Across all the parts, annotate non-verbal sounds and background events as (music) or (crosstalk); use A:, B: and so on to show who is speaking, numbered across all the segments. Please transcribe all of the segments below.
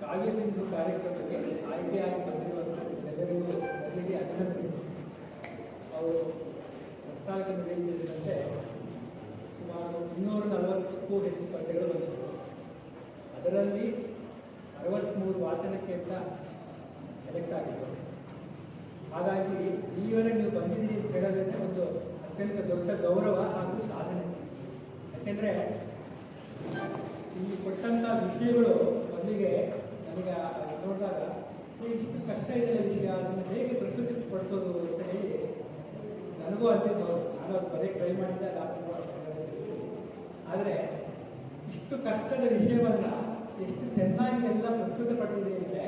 A: ಕಾವ್ಯ ಸಿಂಧು ಕಾರ್ಯಕ್ರಮಕ್ಕೆ ಆಯ್ಕೆಯಾಗಿ ಬಂದಿರುವಂಥ ಎಲ್ಲರಿಗೂ ಮೊದಲಿಗೆ ಅಭಿನಂದನೆ. ಅವರು ಪ್ರಸ್ತಾವನೆ ನೀಡಿದಂತೆ ಸುಮಾರು ಇನ್ನೂರ ನಲವತ್ತಕ್ಕೂ ಹೆಚ್ಚು ಪದ್ಯಗಳು ಬಂದಿದ್ದವು ಅದರಲ್ಲಿ ಅರವತ್ತ್ಮೂರು ವಾಚನಕ್ಕಿಂತ ಸೆಲೆಕ್ಟ್ ಆಗಿದ್ದವು ಹಾಗಾಗಿ ಈವರೆಗೆ ನೀವು ಬಂದಿದ್ದೀರಿ ಅಂತ ಹೇಳೋದಕ್ಕೆ ಒಂದು ಅತ್ಯಂತ ದೊಡ್ಡ ಗೌರವ ಹಾಗೂ ಸಾಧನೆ. ಯಾಕೆಂದರೆ ಇಲ್ಲಿ ಕೊಟ್ಟಂಥ ವಿಷಯಗಳು ಮೊದಲಿಗೆ ನನಗೆ ನೋಡಿದಾಗ ಇಷ್ಟು ಕಷ್ಟ ಇದೆ ವಿಷಯ, ಅದನ್ನು ಹೇಗೆ ಪ್ರಸ್ತುತಪಡಿಸೋದು ಅಂತ ಹೇಳಿ ನನಗೂ ಅನಿಸಿದ್ದು ನಾನು ಅದು ಬರೀ ಟ್ರೈ ಮಾಡಿದ್ದೆ ಆದರೆ ಇಷ್ಟು ಕಷ್ಟದ ವಿಷಯವನ್ನು ಎಷ್ಟು ಚೆನ್ನಾಗಿ ಎಲ್ಲ ಪ್ರಸ್ತುತಪಟ್ಟಿದೆ ಅಂದರೆ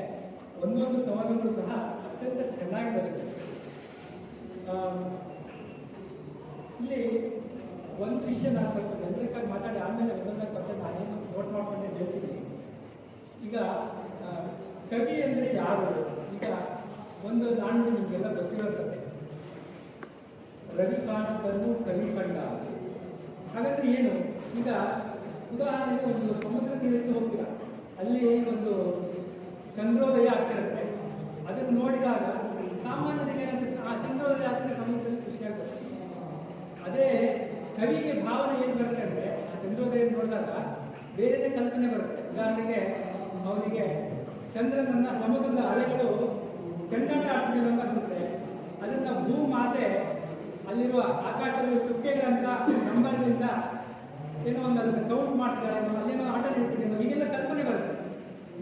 A: ಒಂದೊಂದು ಕವನಗಳು ಸಹ ಅತ್ಯಂತ ಚೆನ್ನಾಗಿ ಬರುತ್ತೆ. ಇಲ್ಲಿ ಒಂದು ವಿಷಯ ನಾನು ಸ್ವಲ್ಪ ಜನರಕ್ಕಾಗಿ ಮಾತಾಡಿ, ಆಮೇಲೆ ಒಂದೊಂದಾಗಿ ಮತ್ತೆ ನಾನೇನು ನೋಟ್ ಮಾಡ್ಕೊಂಡೇ ಹೇಳ್ತೀನಿ. ಈಗ ಕವಿ ಅಂದರೆ ಯಾರು? ಈಗ ಒಂದು ನಾಣ್ಯ ನಿಮಗೆಲ್ಲ ಗೊತ್ತಿರೋ ಕಥೆ ರವಿ ಕಾಣದನ್ನು ಕವಿ ಕಂಡ. ಹಾಗಾದ್ರೆ ಏನು? ಈಗ ಉದಾಹರಣೆಗೆ ಒಂದು ಸಮುದ್ರ ತೀರಕ್ಕೆ ಹೋಗ್ತೀರ? ಅಲ್ಲಿ ಒಂದು ಚಂದ್ರೋದಯ ಆಗ್ತಿರುತ್ತೆ. ಅದನ್ನು ನೋಡಿದಾಗ ಸಾಮಾನ್ಯರಿಗೆ ಏನಾಗುತ್ತೆ ಆ ಚಂದ್ರೋದಯ ಆಗ್ತಿರೋ ಸಮುದ್ರದಲ್ಲಿ ಖುಷಿ ಅದೇ ಕವಿಗೆ ಭಾವನೆ ಏನು ಬರುತ್ತೆ ಅಂದರೆ, ಆ ಚಂದ್ರೋದಯ ನೋಡಿದಾಗ ಬೇರೆ ಕಲ್ಪನೆ ಬರುತ್ತೆ. ಉದಾಹರಣೆಗೆ ಅವನಿಗೆ ಚಂದ್ರನನ್ನ ಸಮುದ್ರದ ಅಲೆಗಳು ಚೆಂಡಾಟ ಆಡ್ತಿದೆ ಅಂತ ಅನ್ಸುತ್ತೆ. ಅದನ್ನ ಭೂಮಾತೆ ಅಲ್ಲಿರುವ ಆಕಾಶದಲ್ಲಿ ಚುಕ್ಕೆಗಳಂತ ನಂಬರ್ನಿಂದ ಏನೋ ಒಂದು ಅದನ್ನು ಕೌಂಟ್ ಮಾಡ್ತಾರೆ ಅಲ್ಲೇನೋ ಆಟ ನಡೀತಿದೆ ಹೀಗೆಲ್ಲ ಕಲ್ಪನೆ ಬರುತ್ತೆ.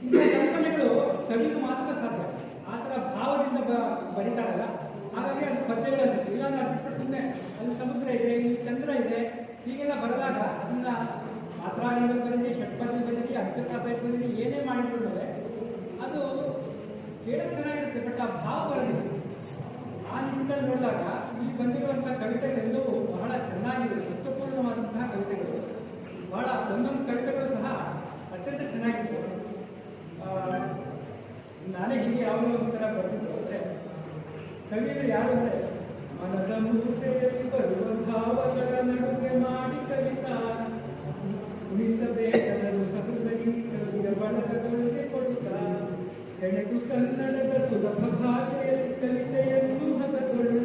A: ಇಂಥ ಕಲ್ಪನೆಗಳು ಕವಿಗೂ ಮಾತ್ರ ಸಾಧ್ಯ. ಆ ಥರ ಭಾವದಿಂದ ಬರೀತಾರಲ್ಲ, ಹಾಗಾಗಿ ಅದು ಪದ್ಯಗಳಲ್ಲಿ ಇಲ್ಲ ಬಿಟ್ಬಿಟ್ಟು ಸುಮ್ಮನೆ ಅಲ್ಲಿ ಸಮುದ್ರ ಇದೆ, ಇಲ್ಲಿ ಚಂದ್ರ ಇದೆ, ಹೀಗೆಲ್ಲ ಬರೆದಾಗ ಅದನ್ನ ಮಾತ್ರಾದಿಗಳು ಬರೀರಿ ಷಟ್ಪದಿ ಬರೀರಿ ಅರ್ಥಕಾಸ ಬರೀರಿ ಏನೇ ಮಾಡಿಕೊಂಡ್ರೆ ಅದು ಕೇಳಕ್ಕೆ ಚೆನ್ನಾಗಿರುತ್ತೆ ಬಟ್ ಆ ಭಾವ ಬರೋದಿಲ್ಲ ಆ ನಿಟ್ಟಿನಲ್ಲಿ ನೋಡಿದಾಗ ಇಲ್ಲಿ ಬಂದಿರುವಂತಹ ಕವಿತೆಗಳೆಲ್ಲವೂ ಬಹಳ ಚೆನ್ನಾಗಿದೆ ಸತ್ವಪೂರ್ಣವಾದಂತಹ ಕವಿತೆಗಳು. ಬಹಳ ಒಂದೊಂದು ಕವಿತೆಗಳು ಸಹ ಅತ್ಯಂತ ಚೆನ್ನಾಗಿದೆ ಆ, ನಾನೇ ಹೀಗೆ ಯಾವ ಒಂಥರ ಬರೆದಿದ್ದು ಅಂದರೆ ಕವಿಗಳು ಯಾರು ಅಂದರೆ ಮನದ ಮುಂದೆ ಬರುವ ಭಾವಗಳ ನಡುವೆ ಮಾಡಿ ಕವಿತಾ ಉಳಿಸಬೇಕಾದರೂ ಕವಿಯ ಬಳಗದೊಳಗೆ ಕೊಡುತ್ತಾ. ಸೆಣೆದು ಕನ್ನಡದ ಸುಲಭ ಭಾಷೆಯಲ್ಲಿ ಕವಿತೆಯನ್ನು ಹದಗಳು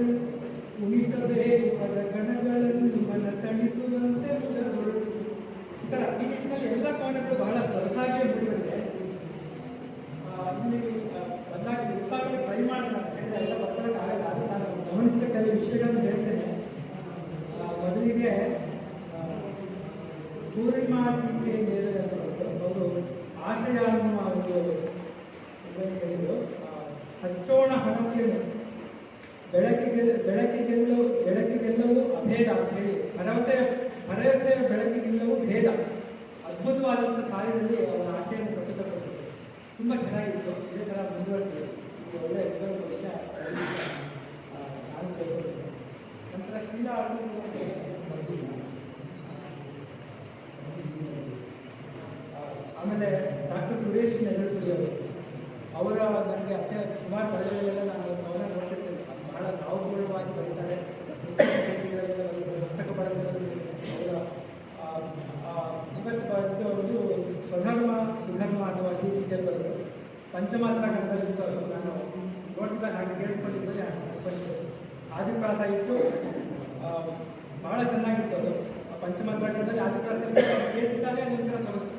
A: ಉಳಿಸಬೇಕು ಪದ ಗಣಗಳನ್ನು ಮನ ತಣಿಸುವಂತೆ ಮುದಗಳು ಈ ಎಲ್ಲ ಕಾರಣಗಳು ಬಹಳ ಸೊಗಸಾಗಿಯೇ ಬಿಡುತ್ತೆ ಆ, ಇಲ್ಲಿ ಆ, ಬಂದಾಗ ಗೊತ್ತಾಗಲಿ ಟ್ರೈ ಮಾಡೋಣ ಯಾಕಂದ್ರೆ ಎಲ್ಲ ಬರ್ಕೊಳ್ಳೋಕೆ ಆಗಲ್ಲ ಅದು ನಾನು ಗಮನಿಸಿದ ಕೆಲವು ವಿಷಯಗಳನ್ನು ಹೇಳ್ತೇನೆ ಆ, ಮೊದಲಿಗೆ ಆ, ಮೇಲೆ ಅವರು ಆಶಯ ಅನ್ನುವ ಒಂದು ಇದನ್ನು ಹೇಳಿದ್ರು ಆ, ಹಚ್ಚೋಣ ಹಣತೆಯನ್ನು ಬೆಳಕಿಗೆ ಬೆಳಕಿಗೆಲ್ಲವೂ ಬೆಳಕಿಗೆಲ್ಲವೂ ಅಭೇದ ಅಂತ ಹೇಳಿ ಬೆಳಕಿಗೆಲ್ಲವೂ ಭೇದ ಅದ್ಭುತವಾದಂಥ ಸಾಲಿನಲ್ಲಿ ಅವರ ಆಶೆಯನ್ನು ಪ್ರಸ್ತುತಪಡಿಸಿದರು ತುಂಬ ಚೆನ್ನಾಗಿತ್ತು ಇದೇ ಥರ ಮುಂದುವರಿಸಿದೆ ಇದು ಒಳ್ಳೆ ಇನ್ನೊಂದು ವಿಷಯ ಆ, ನಾನು ಕೇಳ್ಕೊಳ್ತೇನೆ ನಂತರ ಶೀಲಾ ಆ, ಆಮೇಲೆ ಡಾಕ್ಟರ್ ಸುರೇಶ್ ನೆರಳುಪುರಿ ಅವರು ಅವರ ನನಗೆ ಅತ್ಯ ಸುಮಾರು ಪದಗಳಲ್ಲೆಲ್ಲ ನಾನು ಅವರ ನೋಡ್ತಿರ್ತೇನೆ. ಬಹಳ ಭಾವಪೂರ್ಣವಾಗಿ ಬರೀತಾರೆ. (laughs) ಪುಸ್ತಕ ಬರೆದಿರೋದು ಇವತ್ತು ಬಂದು ಒಂದು ಸ್ವಧರ್ಮ ಸುಧರ್ಮ ಅನ್ನುವ ಶೀರ್ಷಿಕೆ ಬರೆದು ಪಂಚಮಾತ್ರ ಗಣದಲ್ಲಿ ನಾನು ನೋಡಿದಾಗ ಹಾಗೆ ಕೇಳಿಸ್ಕೊಂಡಿದ್ದರೆ ಆದಿಪ್ರಾಸ ಇಟ್ಟು ಆ, ಬಹಳ ಚೆನ್ನಾಗಿತ್ತು ಅದು. ಆ ಪಂಚಮಾತ್ರ ಗಣದಲ್ಲಿ ಆದಿಪ್ರಾಸ ಕೇಳಿಸಿದಾಗ ಒಂಥರ ಸೊಗಸು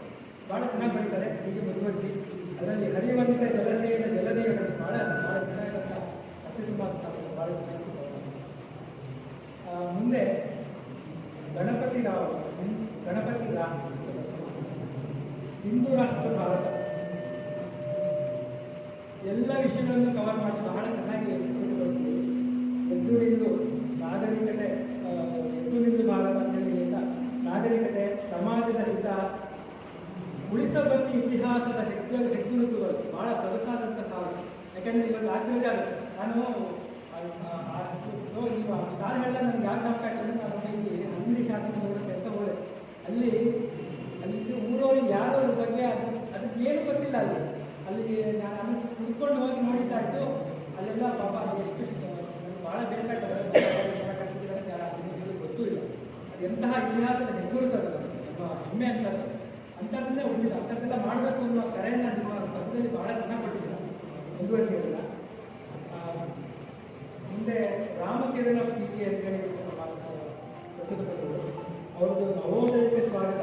A: ಭಾಳ ಚೆನ್ನಾಗಿ ಬರೀತಾರೆ. ಹೀಗೆ ಮುಂದುವರಿಸಿ ಅದರಲ್ಲಿ ಹರಿವಂತ ಜಲಸೇನ ಅನ್ನೋದು ಭಾಳ ಭಾಳ ಚೆನ್ನಾಗಿರುವಂತಹ ಅತ್ಯುತ್ತಮ ಭಾಳ ಮುಂದೆ ಗಣಪತಿ ರಾವ್ ಗಣಪತಿ ರಾವ್ ಹಿಂದೂ ರಾಷ್ಟ್ರ ಭಾರತ. ಎಲ್ಲ ವಿಷಯಗಳನ್ನು ಕವರ್ ಮಾಡಿ ಬಹಳ ಚೆನ್ನಾಗಿ ಎದ್ದು ನಿಂದು ನಾಗರಿಕತೆ ಎದ್ದು ಭಾರತ ನಾಗರಿಕತೆ, ಸಮಾಜದ ಹಿತ ಉಳಿಸಬಂದಿ ಇತಿಹಾಸದ ಹೆಗ್ಗ ಹೆಗ್ಗುರುತುಗಳು ಬಹಳ ಸೊಗಸಾದಂಥ ಕಾಲ ಯಾಕಂದ್ರೆ ಇವಾಗ ಆಶ್ಚರ್ಯ ನಾನು ಹೇಳಿದ ನನಗೆ ಯಾಕೆ ಜ್ಞಾಪಕ ಆಗ್ತದೆ ನಾನು ಇಲ್ಲಿ ಅಂಗಡಿ ಶಾಸನ ಕೆಲಸ ಹೋದೆ? ಅಲ್ಲಿ ಅಲ್ಲಿ ಊರವರು ಯಾರು ಅದ್ರ ಬಗ್ಗೆ ಅದು, ಅದಕ್ಕೆ ಏನು ಗೊತ್ತಿಲ್ಲ ಅಲ್ಲಿ. ಅಲ್ಲಿ ನಾನು ಕುತ್ಕೊಂಡು ಹೋಗಿ ನೋಡಿದ್ದಾ ಇತ್ತು ಅಲ್ಲೆಲ್ಲ ಪಾಪ ಅದು ಎಷ್ಟು ಭಾಳ ಬೇಕಾಗ್ತದೆ ಗೊತ್ತೂ ಇಲ್ಲ. ಅದು ಎಂತಹ ಇತಿಹಾಸದ ಹೆಗ್ಗುರುತದ ಹೆಮ್ಮೆ ಅಂತ ಅಂತರದಲ್ಲೇ ಉಳಿದಿಲ್ಲ ಅಂಥದ್ದೆಲ್ಲ ಮಾಡಬೇಕು ಅನ್ನೋ ಕರೆಯನ್ನು ನಿಮ್ಮ ಪಕ್ಕದಲ್ಲಿ ಬಹಳ ಜನ ಚೆನ್ನಾಗಿ ಮುಂದುವರಿಸಿರಲಿಲ್ಲ ಮುಂದೆ ರಾಮಕಿರಣ ಪ್ರೀತಿ ಅಂತ ಹೇಳಿ ಅವರದ್ದು ನವೋದಯಕ್ಕೆ ಸ್ವಾಗತ.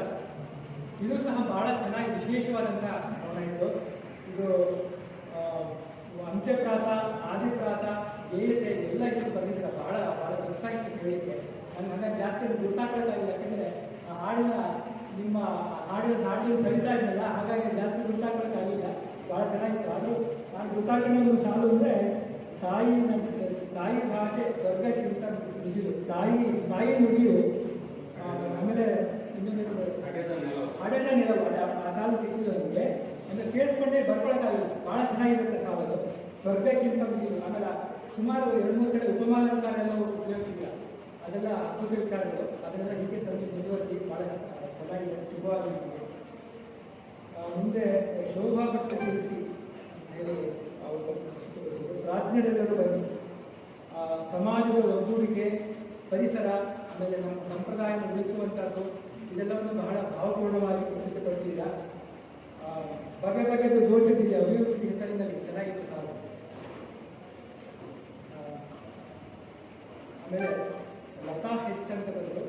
A: ಇದು ಸಹ ಬಹಳ ಚೆನ್ನಾಗಿ ವಿಶೇಷವಾದಂತಹ ಭವನ ಇದು. ಇದು ಅಂತ್ಯಪ್ರಾಸ, ಆದಿಪ್ರಾಸ ಏನಿದೆ ಎಲ್ಲ ಇದು ಬಂದಿದ್ರೆ ಬಹಳ ಬಹಳ ದೊಡ್ಡ ಸಾಹಿತ್ಯ ಕೇಳಿದೆ ನನಗೆ ಜಾಸ್ತಿ ಗೊತ್ತಾಗ್ತಾ ಇಲ್ಲ. ಯಾಕಂದರೆ ಆ ಹಾಡಿನ ನಿಮ್ಮ ಹಾಡಿನ ಹಾಡಿನ ಸರಿತಾ ಇದ್ದಲ್ಲ ಹಾಗಾಗಿ ಜಾಸ್ತಿ ಆಗಿಲ್ಲ ಭಾಳ ಚೆನ್ನಾಗಿತ್ತು. ಅದು ನಾನು ಗುರುತಾಕೊಂಡು ಒಂದು ಸಾಲು ಅಂದರೆ ತಾಯಿ ತಾಯಿ ಭಾಷೆ ಸ್ವರ್ಗಕ್ಕಿಂತ ನುಡಿಯು ತಾಯಿ ತಾಯಿ ನುಡಿಯು ಆಮೇಲೆ ಇನ್ನೊಂದು
B: ಹಡೆದ ನೆಲವು.
A: ಆ- ಆ ಸಾಲು ಸಿಕ್ಕಿದ್ದು ನನಗೆ. ಅಂದರೆ ಕೇಳಿಸ್ಕೊಂಡೆ ಬರ್ಕೊಳಕ್ಕಾಗಿಲ್ಲ. ಭಾಳ ಚೆನ್ನಾಗಿರುತ್ತೆ ಸಾಲದು ಸ್ವರ್ಗಕ್ಕಿಂತ ನುಡಿಯು ಆಮೇಲೆ ಸುಮಾರು ಎರಡು ಮೂರು ಕಡೆ ಉಪಮಾಲಂಕಾರ ಎಲ್ಲ ಉಪಯೋಗಿಸಿಲ್ಲ ಅದೆಲ್ಲ ಅದ್ಭುತ ವಿಚಾರಗಳು. ಅದನ್ನೆಲ್ಲ ಹೀಗೆ ತಂದು ಮುಂದುವರಿಸಿ ಭಾಳ ಚೆನ್ನಾಗಿದೆ ಶುಭವಾಗಿ ಆ, ಮುಂದೆ ಶೋಭಾ ಭಟ್ಟ ತಿಳಿಸಿ ಹೇಳಿ ಪ್ರಾಜ್ಞರೆಲ್ಲರೂ ಬನ್ನಿ ಸಮಾಜದ ಒಗ್ಗೂಡಿಕೆ ಪರಿಸರ ಆಮೇಲೆ ನಮ್ಮ ಸಂಪ್ರದಾಯವನ್ನು ಉಳಿಸುವಂಥದ್ದು ಇದೆಲ್ಲವನ್ನು ಬಹಳ ಭಾವಪೂರ್ಣವಾಗಿ ಪ್ರಸಿದ್ಧಪಡಿಸಿದ ಬಗೆ ಬಗೆದು ದೋಷದಿದೆ ಅಭಿವೃದ್ಧಿ ಹೆಸರಿನಲ್ಲಿ ಚೆನ್ನಾಗಿತ್ತು ಸಾಲು ಆ, ಆಮೇಲೆ ಲತಾ ಹೆಚ್ಚ್ ಅಂತ ಬಂದರು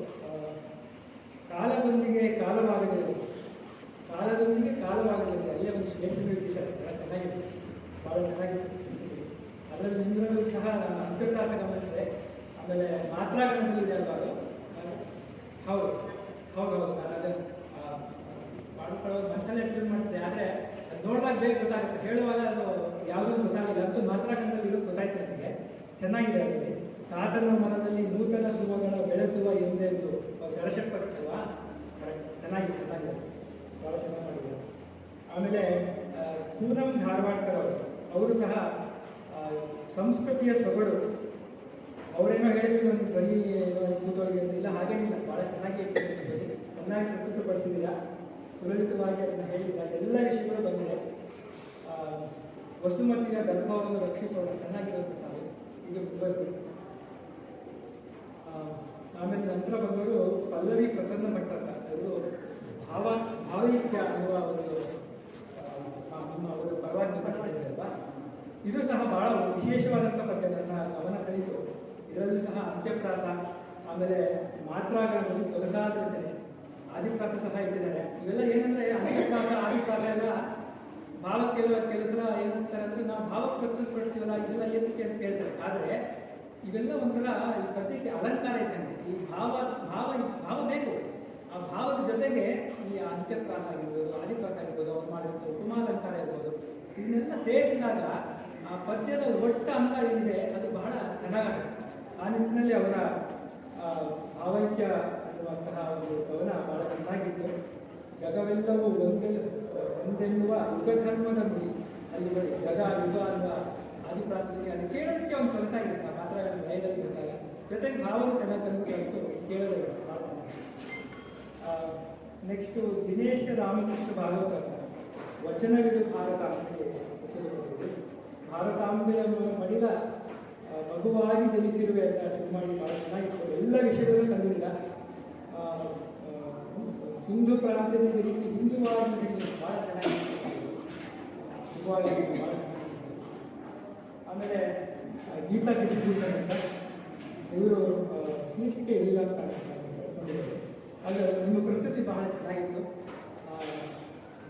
A: ಕಾಲವಾಗದಿರಲಿ ಕಾಲದೊಂದಿಗೆ ಕಾಲವಾಗದಿರಲಿ ಅಲ್ಲೇ ಒಂದು ಇಟ್ಟಿದ್ದಾರೆ ಬಹಳ ಚೆನ್ನಾಗಿದೆ. ಭಾಳ ಚೆನ್ನಾಗಿದೆ. ಅದರಲ್ಲಿ ನಿಮ್ಮಲ್ಲೂ ಸಹ ನನ್ನ ಅಂತ್ಯಕಾಸ ಗಮನಿಸಿದೆ ಆಮೇಲೆ ಮಾತ್ರಾಗಣದಲ್ಲಿ ಅಲ್ವಾ ಅದು? ಹೌದು. ಹೌದು ಹೌದು. ನಾನು ಅದನ್ನು ಮಾಡ್ಕೊಳ್ಳೋದು ಮನಸ್ಸಲ್ಲೇ ಎಕ್ಸ್ಪ್ಲೇನ್ ಮಾಡ್ತಿದ್ದೆ. ಆದರೆ ಅದು ನೋಡಿದಾಗ ಬೇಗ ಗೊತ್ತಾಗುತ್ತೆ. ಹೇಳುವಾಗ ಅದು ಯಾವುದೂ ಗೊತ್ತಾಗಿಲ್ಲ. ಅಂತೂ ಮಾತ್ರ ಇರೋದು ಗೊತ್ತಾಯ್ತು ನನಗೆ. ಚೆನ್ನಾಗಿದೆ ಅದರಲ್ಲಿ ತಾತನ ಮನದಲ್ಲಿ ನೂತನ ಶುಭಗಳ ಬೆಳೆಸುವ ಎಂದೆಂದು. ಸರಸಪ್ಪತ್ತಲ್ವಾ ಕರೆಕ್ಟ್ ಚೆನ್ನಾಗಿದೆ. ಭಾಳ ಚೆನ್ನಾಗಿ ಮಾಡಿದ್ದಾರೆ ಆಮೇಲೆ ಪೂನಂ ಧಾರವಾಡ್ಕರ್ ಅವರು ಸಹ ಸಂಸ್ಕೃತಿಯ ಸೊಗಡು. ಅವರೇನೋ ಹೇಳಿದ್ರು ಒಂದು ಏನೋ ಕೂತೊಳಗೆ ಇಲ್ಲ ಹಾಗೇನಿಲ್ಲ ಭಾಳ ಚೆನ್ನಾಗಿ. ಚೆನ್ನಾಗಿ ಪ್ರಸ್ತುತಪಡಿಸಿದ್ದೀರಾ? ಸುಲಲಿತವಾಗಿ ಅದನ್ನು ಹೇಳಿದ್ದಾರೆ ಎಲ್ಲ ವಿಷಯಗಳು ಬಂದಿದೆ. ವಸುಮತಿಯ ಗರ್ಭವನ್ನು ರಕ್ಷಿಸೋಣ ಚೆನ್ನಾಗಿರುತ್ತೆ ಸಾಲು ಇದು ಮುಂಬರ್ತಿ ಆಮೇಲೆ ನಂತರ ಬಂದವರು ಪಲ್ಲವಿ ಪ್ರಸನ್ನ ಮಟ್ಟ ಅವರು ಭಾವ, ಭಾವೈಕ್ಯ ಅನ್ನುವ ಒಂದು ನಮ್ಮ ಅವರು ಪರವಾಗಿ ಮಾತಾಡಿದ್ದಾರಲ್ವಾ ಇದು ಸಹ ಬಹಳ ವಿಶೇಷವಾದಂಥ ಪದ್ಯ. ನನ್ನ ಗಮನ ಕಲಿತು ಇದರಲ್ಲೂ ಸಹ ಅಂತ್ಯಪ್ರಾಸ, ಆಮೇಲೆ ಮಾತ್ರಾಗಳನ್ನು ಸೊಗಸಾದ ರಚನೆ ಆದಿಪ್ರಾಸ ಸಹ ಇಟ್ಟಿದ್ದಾರೆ. ಇವೆಲ್ಲ ಏನಂದ್ರೆ ಅಂತ್ಯಪ್ರಾಸ, ಆದಿಪ್ರಾಸ ಎಲ್ಲ ಭಾವ ಕೆಲವು ಕೆಲವು ಸಲ ಏನ್ ಅನ್ಸ್ತಾರೆ ಅಂದ್ರೆ ನಾವು ಭಾವ ಪ್ರಸ್ತುತಪಡಿಸ್ತೀವಲ್ಲ ಇದೆಲ್ಲ ಏನಕ್ಕೆ ಅಂತ ಕೇಳ್ತಾರೆ ಆದ್ರೆ ಇವೆಲ್ಲ ಒಂಥರ ಈ ಅಲಂಕಾರ ಇದ್ದಂಗೆ. ಈ ಭಾವ ಭಾವ ಭಾವ ಬೇಕು. ಈ ಅಂತ್ಯಪ್ರಾಸ ಆಗಿರ್ಬೋದು ಆದಿಪ್ರಾಸ ಆಗಿರ್ಬೋದು, ಅವ್ರು ಮಾಡಿರ್ತಾರೆ ಉಪಮಾಲಂಕಾರ ಇರ್ಬೋದು ಇದನ್ನೆಲ್ಲ ಸೇರಿಸಿದಾಗ ಆ ಪದ್ಯದ ಒಟ್ಟ ಅಂಗ ಏನಿದೆ, ಅದು ಬಹಳ ಚೆನ್ನಾಗಿದೆ ಆ ನಿಟ್ಟಿನಲ್ಲಿ ಅವರ ಭಾವೈಕ್ಯ ಅನ್ನುವಂತಹ ಒಂದು ಕವನ ಬಹಳ ಚೆನ್ನಾಗಿತ್ತು. ಜಗವೆಲ್ಲವೂ ಒಂದೇ, ಒಂದೆನ್ನುವ ಯುಗಧರ್ಮದ ಅಲ್ಲಿ ಜಗ, ಯುಗ ಅನ್ನುವ ಆದಿಪ್ರಾಸದಲ್ಲಿ ಅದು ಕೇಳೋದಕ್ಕೆ ಒಂದು ಕೆಲಸ ಇರುತ್ತೆ ಆ ಮಾತ್ರ ಲಯದಲ್ಲಿ ಬಂದಾಗ ಜೊತೆಗೆ ಭಾವನೆ ಚೆನ್ನಾಗಿ ತಂದು ಕೇಳೋದು ಬಹಳ ಚೆನ್ನಾಗಿ ನೆಕ್ಸ್ಟು ವಚನವಿದು ಭಾರತ ಅಂತ ಹೇಳಿ ಹೆಸರು. ಭಾರತಾಂಬೆಯ ಮಡಿಲ ಮಗುವಾಗಿ ಜನಿಸಿರುವೆ ಅಂತ ಶಿವಮಾಡಿ ಮಾಡಿ ಬಹಳ ಚೆನ್ನಾಗಿತ್ತು ಎಲ್ಲ ವಿಷಯಗಳನ್ನು ತಂದಿಲ್ಲ ಹಿಂದೂ ಪ್ರಾಂತ್ಯದ ರೀತಿ ಹಿಂದುವಾಗಿ ಬಹಳ ಚೆನ್ನಾಗಿತ್ತು ಚೆನ್ನಾಗಿತ್ತು. ಆಮೇಲೆ ಗೀತಾ ಶಶಿಭೂಷಣ್ ಅಂತ ಇವರು ಶೀರ್ಷಿಕೆ ಇಲ್ಲ ಅಂತ ಅಂದರೆ ನಿಮ್ಮ ಪ್ರಸ್ತುತಿ ಬಹಳ ಚೆನ್ನಾಗಿತ್ತು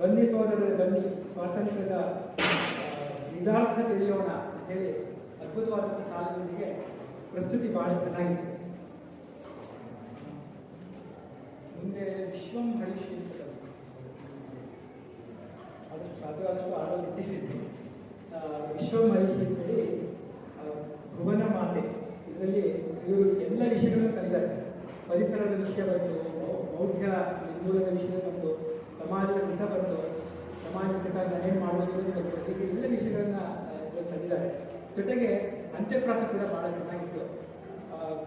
A: ಬನ್ನಿ ಸೋದರ ಬನ್ನಿ. ಸ್ವಾತಂತ್ರ್ಯದ ನಿಧಾರ್ಥ ತಿಳಿಯೋಣ ಅಂತ ಹೇಳಿ ಅದ್ಭುತವಾದಂಥ ಸಾಲದೊಂದಿಗೆ ಪ್ರಸ್ತುತಿ ಬಹಳ ಚೆನ್ನಾಗಿತ್ತು. ಮುಂದೆ ವಿಶ್ವಂ ಹರಿಷಿ ಅಂತ. ಆದಷ್ಟು ಸಾಧ್ಯವಾದಷ್ಟು ಆಡಲು ಇಟ್ಟಿದ್ದೀನಿ ಆ, ವಿಶ್ವಂ ಹರಿಷಿ ಅಂತೇಳಿ ಭುವನ ಮಾತೆ. ಇದರಲ್ಲಿ ಇವರು ಎಲ್ಲ ವಿಷಯಗಳನ್ನು ಕಲಿತಾರೆ. ಪರಿಸರದ ವಿಷಯ ಬಂತು ಮೌಢ್ಯ ನಿರ್ಮೂಲನ ವಿಷಯ ಬಂತು. ಸಮಾಜದ ಹಿತ ಬಂತು ಸಮಾಜ ಹಿತ ಏನು ಮಾಡುವುದು ಬಂತು ಹೀಗೆ ಎಲ್ಲ ವಿಷಯಗಳನ್ನ ತಂದಿದ್ದಾರೆ ಜೊತೆಗೆ ಅಂತ್ಯಪ್ರಾಸ ಕೂಡ ಬಹಳ ಚೆನ್ನಾಗಿತ್ತು.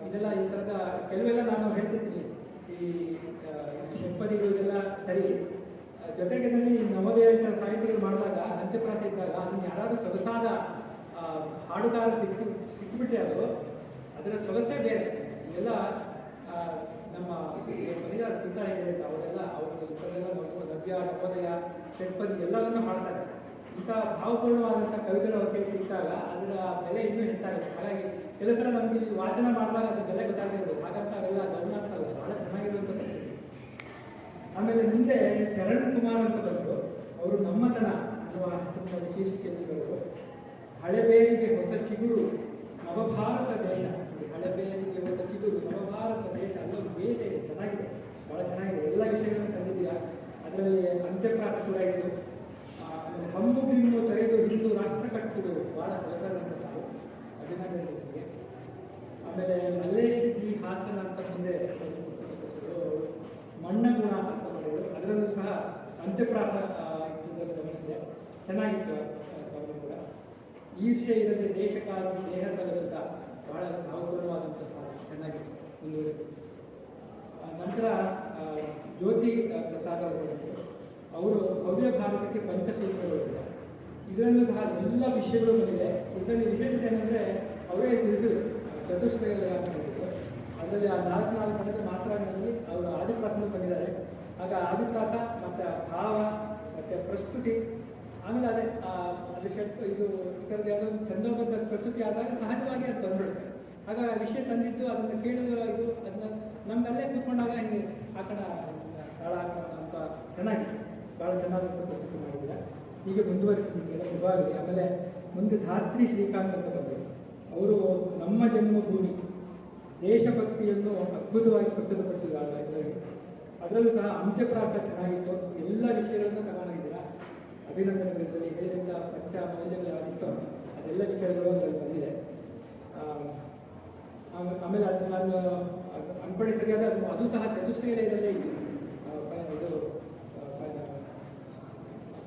A: ಇದೆಲ್ಲ ಈ ಥರದ ಕೆಲವೆಲ್ಲ ನಾನು ಹೇಳ್ತಿರ್ತೀನಿ. ಈ ಷಟ್ಪದಿಗಳು ಇದೆಲ್ಲ ಸರಿ. ಜೊತೆಗೆ ನನಗೆ ನವೋದಯ ಥರ ಸಾಹಿತ್ಯಗಳು ಮಾಡಿದಾಗ ಅಂತ್ಯಪ್ರಾಸ ಇದ್ದಾಗ ಅದನ್ನು ಯಾರಾದರೂ ಸೊಗಸಾದ ಹಾಡುಗಾರ ಸಿಕ್ಕಿ ಸಿಕ್ಕಿಬಿಟ್ರೆ ಅದು ಅದರ ಸೊಗಸೇ ಬೇರೆ. ಇವೆಲ್ಲ ಆ, ನಮ್ಮ ಪರಿಹಾರ ಹೇಳಿದ್ರೆ ಅವರೆಲ್ಲ ಅವರಿಗೆ ಇದೆಲ್ಲ ನೋಡ್ಕೊಂಡು ನವ್ಯ ನವೋದಯ, ಷಟ್ಪದಿ ಎಲ್ಲವನ್ನು ಮಾಡ್ತಾರೆ ಇಂಥ ಭಾವಪೂರ್ಣವಾದಂಥ ಕವಿಗಳು ಅವ್ರಿಗೆ ಸಿಕ್ಕಾಗ ಅದರ ಬೆಲೆ ಇನ್ನೂ ಹೆಚ್ಚಾಗುತ್ತೆ. ಹಾಗಾಗಿ ಕೆಲವು ನಮಗೆ ಇಲ್ಲಿ ವಾಚನ ಮಾಡಿದಾಗ ಅದು ಬೆಲೆ ಗೊತ್ತಾಗಿರ್ಬೋದು ಹಾಗಂತ ಅವೆಲ್ಲ ಗಮನಾರ್ಥಲ್ಲ ಬಹಳ ಚೆನ್ನಾಗಿರುವಂಥ ಪರಿಸ್ಥಿತಿ. ಆಮೇಲೆ ಮುಂದೆ ಚರಣ್ ಕುಮಾರ್ ಅಂತ ಬಂದರು. ವಿಶೇಷ ಬರೆದರು ಹಳೆಬೇರಿಗೆ ಹೊಸ ಚಿಗುರು, ನವಭಾರತ ದೇಶ. ನೋಡಿ, ಹಳೆಬೇರಿಗೆ ಹೊಸ ನಮ್ಮ ಭಾರತ ದೇಶ ಅಲ್ಲೊಂದು ಬೇರೆ ಚೆನ್ನಾಗಿದೆ. ಬಹಳ ಚೆನ್ನಾಗಿದೆ. ಎಲ್ಲ ವಿಷಯಗಳನ್ನು ತಂದಿದ್ದೀಯಾ? ಅದರಲ್ಲಿ ಅಂತ್ಯಪ್ರಾಸ ಕೂಡ ಇದು. ಹಮ್ಮು ಬಿಮ್ಮು ತೊರೆದು ಹಿಂದೂ ರಾಷ್ಟ್ರ ಕಟ್ಟುವುದು ಬಹಳ ಹೊಸದಂತ ಸಾವು ಅಭಿನಂದನೆ ನಿಮಗೆ. ಆಮೇಲೆ ಮಲ್ಲೇಶ್ ಜಿ ಹಾಸನ ಅಂತ ಮುಂದೆ ಮಣ್ಣ ಗುಣ ಅಂತ ಬರೆದರು ಅದರಲ್ಲೂ ಸಹ ಅಂತ್ಯಪ್ರಾಸ ಗಮನಿಸಿದೆ. ಚೆನ್ನಾಗಿತ್ತು ಕವನ ಕೂಡ. ಈರ್ಷೆ ಇರದೆ ದೇಶಕ್ಕಾಗಿ ದೇಹ ಸಲ್ಲಿಸುತ್ತ ಬಹಳ ಭಾವಪೂರ್ಣವಾದಂಥ ಮುಂದುವರೆದು ಆ, ನಂತರ ಜ್ಯೋತಿ ಪ್ರಸಾದ್ ಅವರು. ಅವರು ಭವ್ಯ ಭಾರತಕ್ಕೆ ಪಂಚಸೂತ್ರಗಳು ಇದೆ ಇದರಲ್ಲೂ ಸಹ ಎಲ್ಲ ವಿಷಯಗಳು ಬಂದಿದೆ. ಇದರಲ್ಲಿ ವಿಶೇಷತೆ ಏನಂದರೆ ಅವರೇ ತಿಳಿಸಿದ್ರು. ಚತುಷ್ಪಯದಲ್ಲಿ ಅಂತ ಅದರಲ್ಲಿ ಆ ನಾಲ್ಕು ನಾಲ್ಕು ಗಂಟೆ ಮಾತ್ರಗಳಲ್ಲಿ ಅವರು ಆದಿಪ್ರಾಸನ ಬಂದಿದ್ದಾರೆ. ಆಗ ಆದಿಪ್ರಾಸ ಮತ್ತು ಭಾವ ಮತ್ತು ಪ್ರಸ್ತುತಿ ಆಮೇಲೆ ಅದೇ ಅದು ಷಟ್ ಇದು ಇದರಲ್ಲಿ ಯಾವುದೋ ಒಂದು ಚಂದೋಬದ್ಧ ಪ್ರಸ್ತುತಿ ಆದಾಗ ಸಹಜವಾಗಿ ಅದು ಬಂದ್ಬಿಡುತ್ತೆ. ಆಗ ವಿಷಯ ತಂದಿದ್ದು, ಅದನ್ನು ಕೇಳಿದ್ರು ಇದು, ಅದನ್ನ ನಮ್ಮಲ್ಲೇ ಕೂತ್ಕೊಂಡಾಗ ಹಿಂಗೆ ಆ ಕಡೆ ಹಾಕೋಣ ಅಂತ ಚೆನ್ನಾಗಿ ಭಾಳ ಚೆನ್ನಾಗಿ ಪ್ರಸ್ತುತಿ ಮಾಡಿದ್ದೀರ. ಹೀಗೆ ಮುಂದುವರಿಸಿದ್ದೀರ ಶುಭವಾಗಲಿ ಆಮೇಲೆ ಮುಂದೆ ಧಾತ್ರಿ ಶ್ರೀಕಾಂತ್ ಅಂತ ಬಂದರು. ಅವರು ನಮ್ಮ ಜನ್ಮಭೂಮಿ, ದೇಶಭಕ್ತಿಯನ್ನು ಅದ್ಭುತವಾಗಿ ಪ್ರಸ್ತುತಪಡಿಸಿದ್ದಾರೆ ಅದರಲ್ಲೂ ಸಹ ಅಂತ್ಯಪ್ರಾಸ ಚೆನ್ನಾಗಿತ್ತು. ಎಲ್ಲ ವಿಷಯಗಳನ್ನು ತಗೊಂಡಿದ್ದೀರಾ ಅಭಿನಂದನೆಗಳಲ್ಲಿ ಹೇಳಿದಂಥ ಪಂಚ ಮೌಲ್ಯಗಳು ಯಾವಿತ್ತು ಅದೆಲ್ಲ ವಿಚಾರಗಳು ಅದರಲ್ಲಿ ಬಂದಿದೆ. ಆಮೇಲೆ ಅದು ನಾನು ಅನ್ಪಡೆ ಸರಿಯಾದ ಅದು ಅದು ಸಹ ಚತುಷ್ಕೈಲಯದಲ್ಲೇ ಇದೆ ಇತ್ತು ಇದು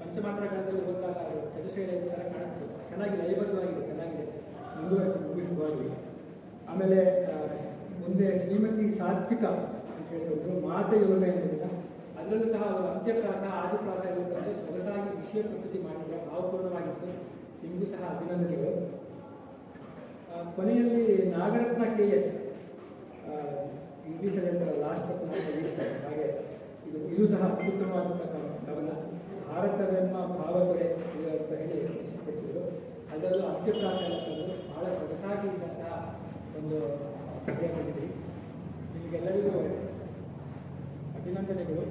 A: ಪಂಚಮಾತ್ರಗಳಲ್ಲಿ ಓದಿದಾಗ ಚತುಷ್ಕೈಲಯ ಥರ ಕಾಣಿಸ್ತು. ಚೆನ್ನಾಗಿ ಲಯಬದ್ಧವಾಗಿದೆ, ಚೆನ್ನಾಗಿದೆ. ಮುಂದುವರೆಸಿ ಮುಗಿಸಬಹುದು ಆಮೇಲೆ ಮುಂದೆ ಶ್ರೀಮತಿ ಸಾತ್ವಿಕ ಅಂತ ಹೇಳಿದ್ರು ಮಾತೆ ಯೋಗ ಏನಿಲ್ಲ ಅದರಲ್ಲೂ ಸಹ ಅವರು ಅಂತ್ಯಪ್ರಾಸ ಆದಿಪ್ರಾಸ ಇರುವಂಥದ್ದು ಸೊಗಸಾಗಿ ವಿಷಯ ಪ್ರಸ್ತುತಿ ಮಾಡಿದ್ರೆ ಭಾವಪೂರ್ಣವಾಗಿತ್ತು ನಿಮಗೂ ಸಹ ಅಭಿನಂದನೆಗಳು. ಕೊನೆಯಲ್ಲಿ ನಾಗರತ್ನ ಕೆ ಎಸ್. ಇಂಗ್ಲೀಷಲ್ಲಿ ಹೇಳ್ತಾರೆ ಲಾಸ್ಟ್ ಹಾಗೆ ಇದು ಇದು ಸಹ ಅತ್ಯುತ್ತಮವಾದಂತಹ ಕವ- ಕವನ. ಭಾರತವೆಂಬ ಭಾವಗಳೇ ಅಂತ ಹೇಳಿ ಕೊಟ್ಟಿದ್ರು ಅದರಲ್ಲೂ ಅತ್ಯುತ್ತಮ ಬಹಳ ಸೊಗಸಾಗಿ ಇದ್ದಂತಹ ಒಂದು ಕಥೆ ಬಂದಿದ್ರಿ ನಿಮಗೆಲ್ಲರಿಗೂ ಅಭಿನಂದನೆಗಳು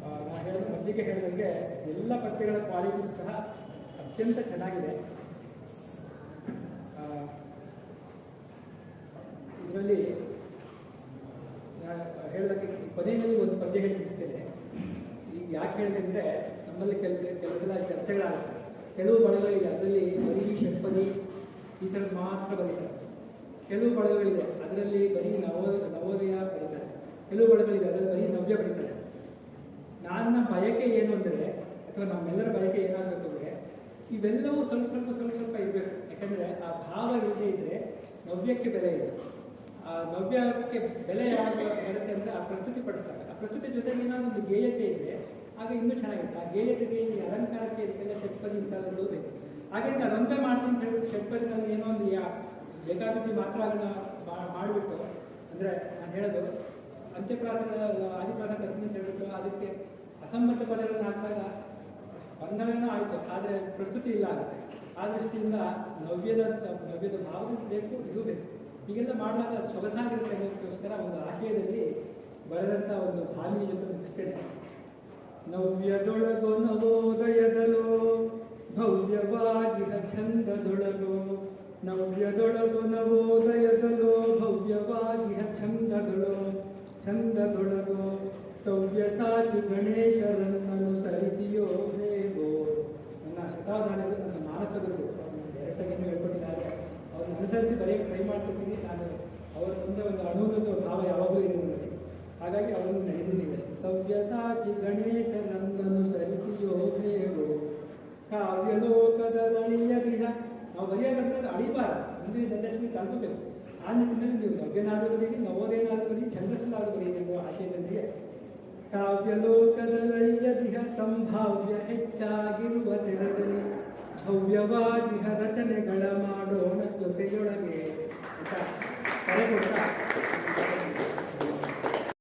A: ಆ, ನಾ ಹೇಳಿದ ಮೊದಲಿಗೆ ಹೇಳಿದಂಗೆ ಎಲ್ಲ ಪದ್ಯಗಳ ಕ್ವಾಲಿಟಿ ಸಹ ಅತ್ಯಂತ ಚೆನ್ನಾಗಿದೆ. ಇದರಲ್ಲಿ ಈ ಕೊನೆಯಲ್ಲಿ ಒಂದು ಪದ್ಯ ಹೇಳಿ ಮುಗಿಸ್ತೇನೆ. ಈಗ ಯಾಕೆ ಹೇಳಿದೆ ಅಂದರೆ ನಮ್ಮಲ್ಲಿ ಕೆಲಸ ಕೆಲವೆಲ್ಲ ಚರ್ಚೆಗಳಾಗುತ್ತೆ. ಕೆಲವು ಬಳಗಗಳಿದೆ ಅದರಲ್ಲಿ ಬರೀ ಷಟ್ಪದಿ, ಈ ಥರದ್ದು ಮಾತ್ರ ಬರೀತಾರೆ. ಕೆಲವು ಬಳಗಗಳಿದೆ ಅದರಲ್ಲಿ ಬರೀ ನವೋ ನವೋದಯ ಬರೀತಾರೆ. ಕೆಲವು ಬಳಗಗಳಿದೆ ಅದರಲ್ಲಿ ಬರೀ ನವ್ಯ ಬರೀತಾರೆ. ನನ್ನ ಬಯಕೆ ಏನು ಅಂದರೆ, ಅಥವಾ ನಮ್ಮೆಲ್ಲರ ಬಯಕೆ ಏನಾಗಬೇಕು ಅಂದರೆ, ಇವೆಲ್ಲವೂ ಸ್ವಲ್ಪ ಸ್ವಲ್ಪ ಸ್ವಲ್ಪ ಸ್ವಲ್ಪ ಇರಬೇಕು. ಯಾಕಂದರೆ ಆ ಭಾವ ಇಲ್ಲದೆ ಇದ್ದರೆ ನವ್ಯಕ್ಕೆ ಬೆಲೆ ಇದೆ ಆ ನವ್ಯಕ್ಕೆ ಬೆಲೆ ಯಾವಾಗ ಬರುತ್ತೆ ಅಂದರೆ ಆ ಪ್ರಸ್ತುತಿ ಪಡಿಸ್ತಾರೆ. ಆ ಪ್ರಸ್ತುತಿ ಜೊತೆಗೆ ಏನಾದ್ರು ಒಂದು ಗೇಯತೆ ಇದೆ. ಆಗ ಇನ್ನೂ ಚೆನ್ನಾಗಿರುತ್ತೆ. ಆ ಗೇಯತೆಗೆ ಈ ಅಲಂಕಾರಕ್ಕೆ ಇದಕ್ಕೆಲ್ಲ ಷಟ್ಪದಿ ಇಂಥದ್ದು ಬೇಕು ಹಾಗಾಗಿ ಅದೊಂದೇ ಮಾಡ್ತೀನಿ ಅಂತ ಹೇಳಿ ಏನೋ ಒಂದು ಯಾ ಬೇಕಾದದ್ದು ಮಾತ್ರ ಅದನ್ನ ಮಾಡಿಬಿಟ್ಟು, ಅಂದರೆ ನಾನು ಹೇಳೋದು ಅಂತ್ಯಪ್ರಾಸನ ಆದಿಪ್ರಾಸ ಕರ್ತೀನಿ ಅಂತ ಹೇಳ್ಬಿಟ್ಟು ಅದಕ್ಕೆ ಅಸಂಬದ್ಧ ಪದಗಳನ್ನು ಹಾಕಿದಾಗ ಆಯಿತು. ಆದರೆ ಪ್ರಸ್ತುತಿ ಇಲ್ಲ ಆಗುತ್ತೆ. ಆ ದೃಷ್ಟಿಯಿಂದ ನವ್ಯದ ನವ್ಯದ ಭಾವನೆ ಬೇಕು, ಇದು ಬೇಕು. ಹೀಗೆಲ್ಲ ಮಾಡಿದಾಗ ಸೊಗಸಾಗಿರುತ್ತೆ ಅನ್ನೋದಕ್ಕೋಸ್ಕರ ಒಂದು ಆಶಯದಲ್ಲಿ ಬರೆದಂಥ ಒಂದು ಭಾವಿ ಜೊತೆ ಮುಗಿಸ್ತೇನೆ. ನವ್ಯದೊಳಗೋ ನವೋದಯದಲೋ ಮುಂದಿನ ಜನರೇಷನ್ಗೆ ತಲುಪಬೇಕು ಆ ನಿಟ್ಟಿನಲ್ಲಿ ನೀವು ನವ್ಯನಾದರೂ ಬರೀ ನವೋದಯನಾದರೂ ಬರೀ ಛಂದಸ್ಸನ್ನಾದರೂ ಬರೀ ಎಂಬ ಆಶಯದೊಂದಿಗೆ ಕಾವ್ಯಲೋಕದ ರಳಿಯ ಗೃಹ ಸಂಭಾವ್ಯ ಹೆಚ್ಚಾಗಿರುವ ತೆರದಲ್ಲಿ ಭವ್ಯವಾಗಿಹ ರಚನೆಗಳ ಮಾಡೋಣ ಜೊತೆಯೊಳಗೆ ಅಂತ ಕರೆ ಕೊಡ್ತಾ